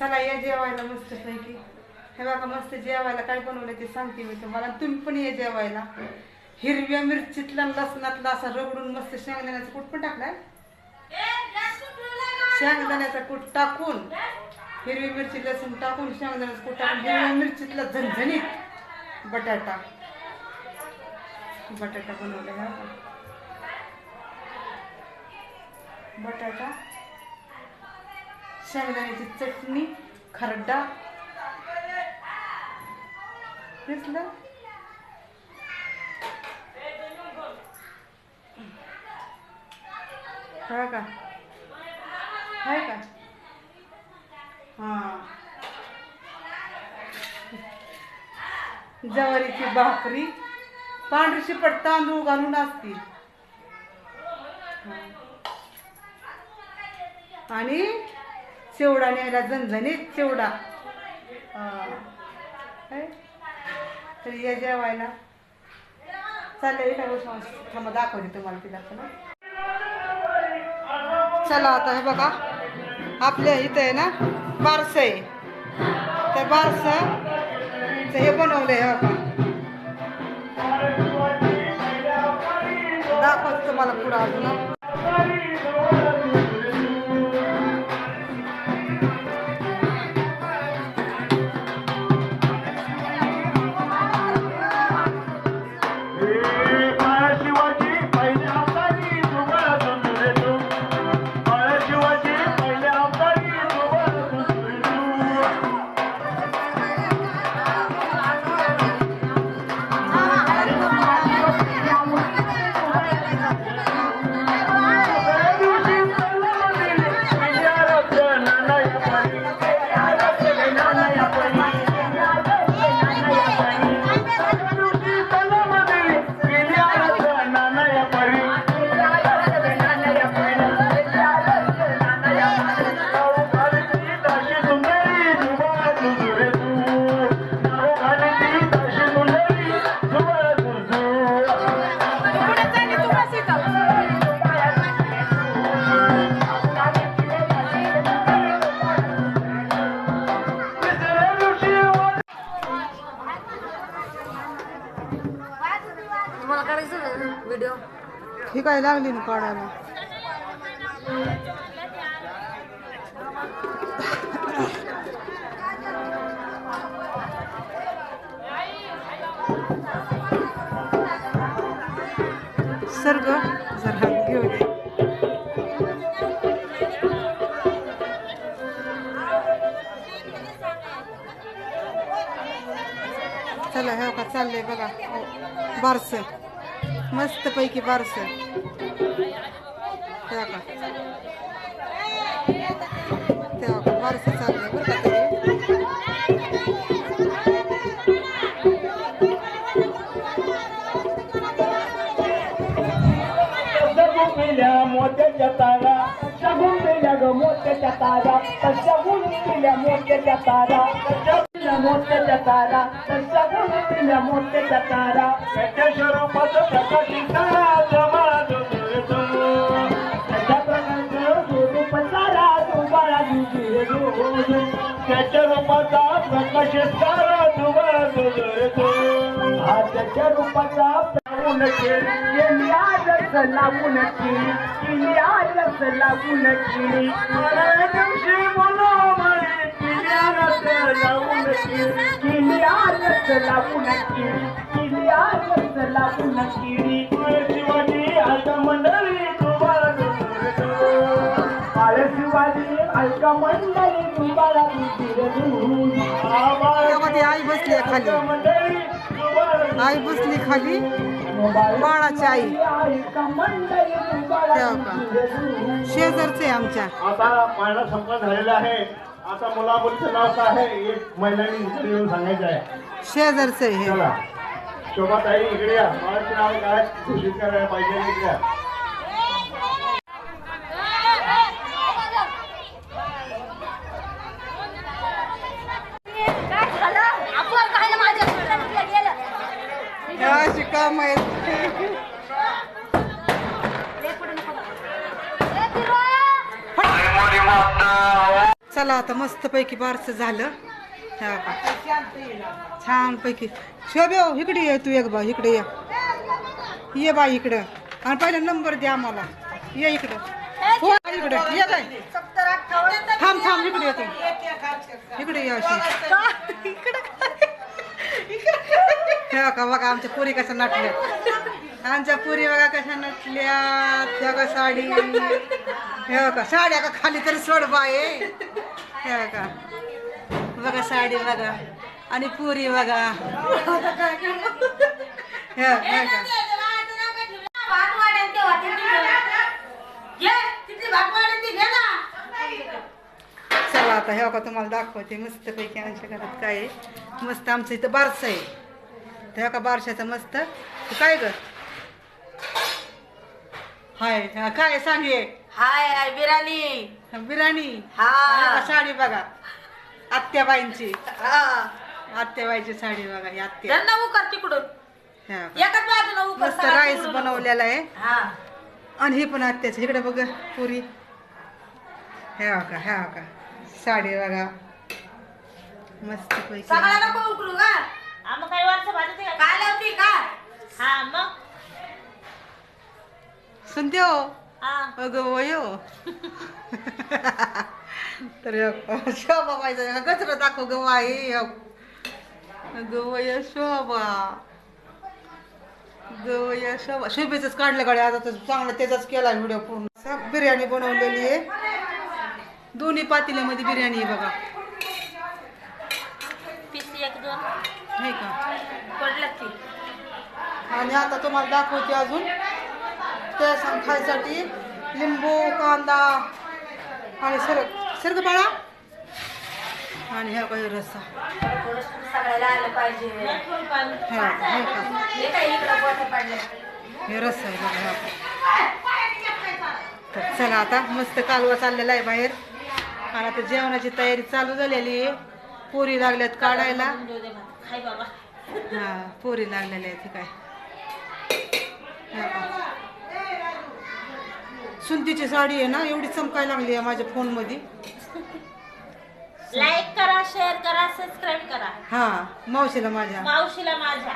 चला या जेवायला मस्त पैकी. हे बघा मस्त जेवायला काय बनवलं ते सांगते मी तुम्हाला. तुम्ही पण या जेवायला. हिरव्या मिरचीतला लसणातला असा रगडून मस्त शेंगदाण्याचा कूट पण टाकलाय. शेंगदाण्याचा कूट टाकून हिरवी मिरची लसूण टाकून शेंगदाण्याचा कूट टाकून हिरव्या मिरचीतला झणझणीत बटाटा. बटाटा बनवला बटाटा. शेंगदाण्याची चटणी खरडा. दिसलं? हा का? हाय का? हा. ज्वारीची भाकरी. पांढरी शिपट तांदूळ घालून असतील. आणि चिवडा न्यायला झणझणीत चिवडा. तर या जेवायला. चाललंय हो, काय थांबा दाखवते तुम्हाला तिला पण चला आता हे बघा. आपल्या इथं आहे ना बारस आहे. त्या बारस हे बनवलंय हे बघा. दाखवतो तुम्हाला पुढं अजून. व्हिडिओ ही काय लागली ना काढायला. सर्ग जरा घेऊ दे चला हे का चाललंय बघा. हो, बारस. मस्त पैकी पार्सल तेव्हा का? तेव्हा का? बारस चाललंय बरं का तरी. मोत्याच्या तारा शगून दिल्या ग मोत्याच्या तारा शगून दिल्या मोत्याच्या तारा. पिल्या मोत्याच्या तारा तर शगुन पिल्या मोत्याच्या तारा. त्याच्या स्वरूपाचं प्रकाशित तारा जमा त्याच्या प्रकारचं स्वरूप तारा तुम्हाला दिसतो त्याच्या रूपाचा प्रकाशित तारा तुम्हाला हा त्याच्या रूपाचा लावून केली आजच लावून लावून दिवशी बोलो म्हणे लावून लावून लावून केली शिवाजी मंडळी तुम्हाला बाळ शिवाजी अलका मंडळी तुम्हाला तेव्हा ती आई बसली खाली. आई बसली खाली. बाळाची आई. शेजारचे आमच्या. आता पाळणा संपन्न झालेला आहे. आता मुलामुलीचं नाव काय आहे? एक महिलांनी इकडे येऊन सांगायचं आहे. शेजारचे आहे हे. चला. शोभाताई इकडे या. बाळाचे नाव काय? घोषित करायला पाहिजे इकडे या. काय झालं आपण काय माझ्या गेलं हे अशी काम आहेत ए, फिरवा. चला आता मस्तपैकी बारसं झालं. हे बघा छान पैकी शोभे हो, इकडे ये तू एक बा इकडे ये. ये बा इकडं. आणि पहिला नंबर द्या आम्हाला. ये इकडं. हो इकडे. ये काय थांब थांब इकडे येतो इकडे ये अशी. हे का बघा आमच्या पुरी कशा नटल्या. आमच्या पुरी बघा कशा नटल्या. त्या का साडी. हे का साड्या का खाली तरी सोड बाय हे का बघा साडी बघा. आणि पुरी बघा. हे हे का चला आता हे का तुम्हाला दाखवते. मस्त पैकी आमच्या घरात काय आहे. मस्त आमचं इथं बारसं आहे. तर हे का बारशाचं मस्त. काय ग? हाय काय सांगे हाय बिर्याणी बिर्याणी हा. आणि आता साडी बघा. आत्याबाईंची. हा. आत्याबाईची साडी बघा ही आत्या. उकर तिकडून. हे. बघा. एकाच बाजूला उकर मस्त राईस बनवलेला आहे. हा. आणि हे पण आत्याचं. इकडे बघा पुरी. हे बघा हे बघा. साडी बघा. मस्त पैकी. सगळ्या नको उकळू का मग काही वर्ष भाजते का काय लावती का हा मग. हो हा. अगं तर शोभा पाहिजे गजर दाखव ग वाई अगं वय शोभा. गवय शोभा. शोभेच काढलं गाडी आता तर चांगलं त्याचाच केला व्हिडिओ पूर्ण. असं बिर्याणी बनवलेली आहे. दोन्ही पातेल्यामध्ये बिर्याणी आहे बघा. पिसी एक दोन. नाही का? पडलं आणि आता तुम्हाला दाखवते अजून. त्या खायसाठी लिंबू कांदा आणि सरग सरग बाळा आणि ह्या काही रस्सा. हे रस्सा आहे बघा तर चला आता मस्त कालवा चाललेला आहे बाहेर. आणि आता जेवणाची तयारी चालू झालेली आहे. पोरी लागल्यात काढायला. हा पोरी लागलेल्या आहेत काय? सुंतीची साडी आहे ना एवढी चमकायला लागली आहे माझ्या फोनमध्ये. लाईक करा शेअर करा सबस्क्राईब करा. हा मावशीला माझ्या. मावशीला माझ्या.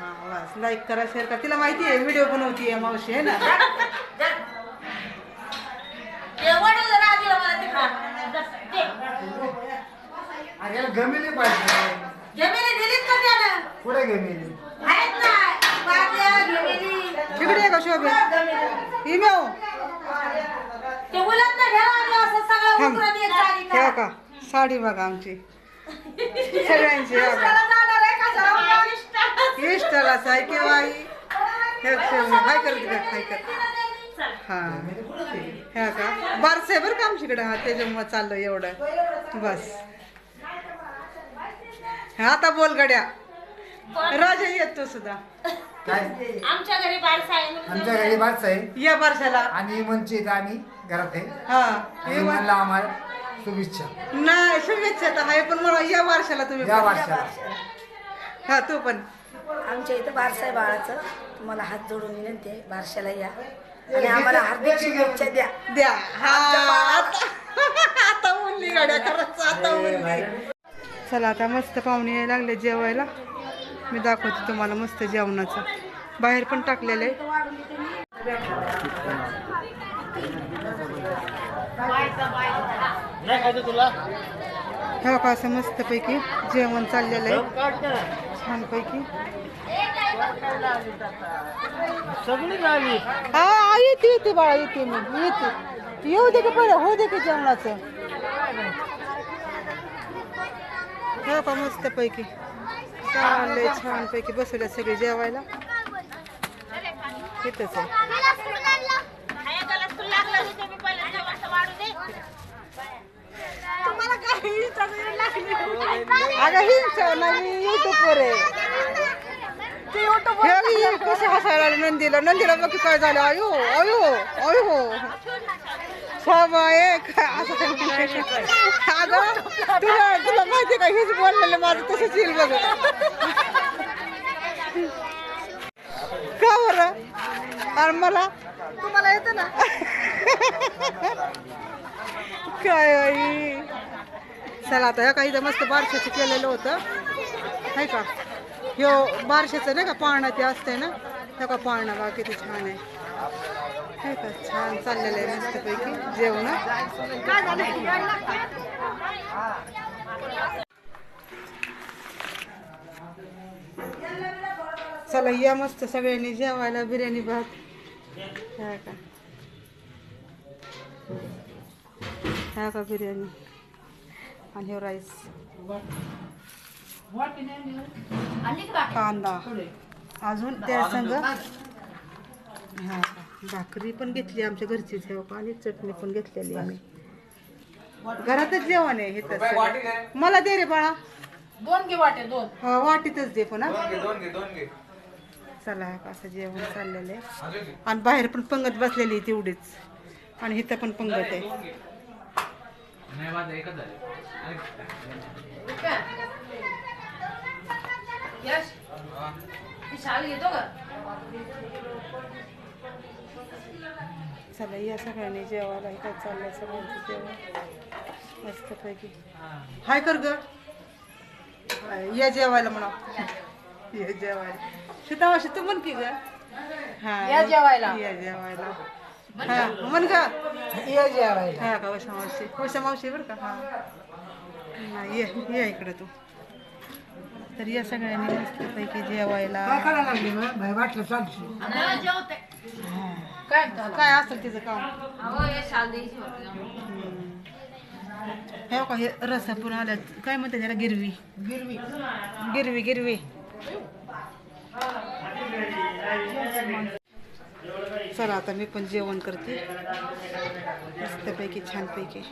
हा बस लाईक करा शेअर करा. तिला माहिती आहे व्हिडिओ बनवती आहे मावशी आहे ना? अरे गमेली पाहिजे. जमिनी का त्यानं? पुढे गमेली आहेत ना बादल्या जमिनी तिकडे आहे का शोभे? इमेव. ते मुलांना घ्यायला लागलं असं सगळं थांब. उकरून एक साडी ठेवा का? साडी बघा आमची. सगळ्यांची हे बघा. जाणार आहे किंवा आई हे करते का काय करते चल हा. ह्या का? बारस आहे बरं का आमच्याकडे. हा त्याच्यामुळे चाललं एवढं. बस. हा, आता बोल गड्या. राजा येतो सुद्धा. काय? आमच्या घरी बारसा आहे म्हणून आमच्या घरी आहे. या बारशाला. आणि इथं आम्ही. घरात आहे. हा. आणि ये वा- म्हणला आम्हाला शुभेच्छा. नाही शुभेच्छा तर आहे पण मला या वर्षाला तुम्ही या पण. वर्षाला. हा तू पण. आमच्या इथं बारसा आहे बाळाचं तुम्हाला हात जोडून विनंती आहे बारशाला या. आणि आम्हाला हार्दिक शुभेच्छा द्या. द्या. हा. आता आता बोलली गाड्या खरंच आता बोलली. चला आता मस्त पाहुणे यायला लागले जेवायला. मी दाखवते तुम्हाला मस्त जेवणाचं. बाहेर पण टाकलेलं आहे. हो का असं मस्तपैकी जेवण चाललेलं आहे. छानपैकी. हा हा, येते येते बाळा येते मी. येते. येऊ दे की बरं होऊ दे की जेवणाचं. हो का मस्तपैकी. चाललंय छानपैकी बसवल्या सगळे जेवायला. इथंच आहे. अगं हिंसा नाही युट्यूबवर आहे. कसे हसायला लागले नंदीला? नंदीला बघ की काय झालं. अयो अयो अयो. असं अगं तुला तुला माहिती का? हेच बोललेलं माझं तसंच येईल बघ. का बरं? आणि मला तुम्हाला येतं ना? काय बाई चला आता ह्या काही मस्त बारशाचं केलेलं होतं. आहे का? ह्यो बारशाचं नाही का पाळणा ते असतंय ना? ह्या का पाळणा बा किती छान आहे. आहे का? छान चाललेलं आहे मस्तपैकी जेवण. चला या मस्त सगळ्यांनी जेवायला बिर्याणी भात. हा का हा का बिर्याणी आणि हे राईस कांदा. अजून त्या संग. हा का. भाकरी पण घेतली आमच्या घरचीच आहे आणि चटणी पण घेतलेली आम्ही. घरातच जेवण आहे हे तर मला दे रे बाळा. दोन घे वाटे दोन. हा वाटीतच दे पण हा. चला असं जेवण चाललेलं आहे. आणि बाहेर पण पंगत बसलेली आहे तेवढीच. आणि इथं पण पंगत आहे. चला या सगळ्यांनी जेवायला इथं चाललंय सगळ्यांचं जेवण. मस्तपैकी. हाय कर ग. या जेवायला म्हणा. या जेवायला. सीतामाशी तू म्हण की ग. हा या जेवायला. या जेवायला. हा म्हण ग. या जेवायला. हा का वशा मावशी? वशा मावशी बरं का? हा. हा, ये ये इकडं तू. तर या सगळ्यांनी मस्तपैकी जेवायला. काय झालं? काय असेल तिचं काम? अहो हे शाल द्यायची होती हे बघा हे रसा पण आल्या काय म्हणते त्याला? गिरवी. गिरवी. गिरवी गिरवी. चला आता मी पण जेवण करते. मस्तपैकी छानपैकी.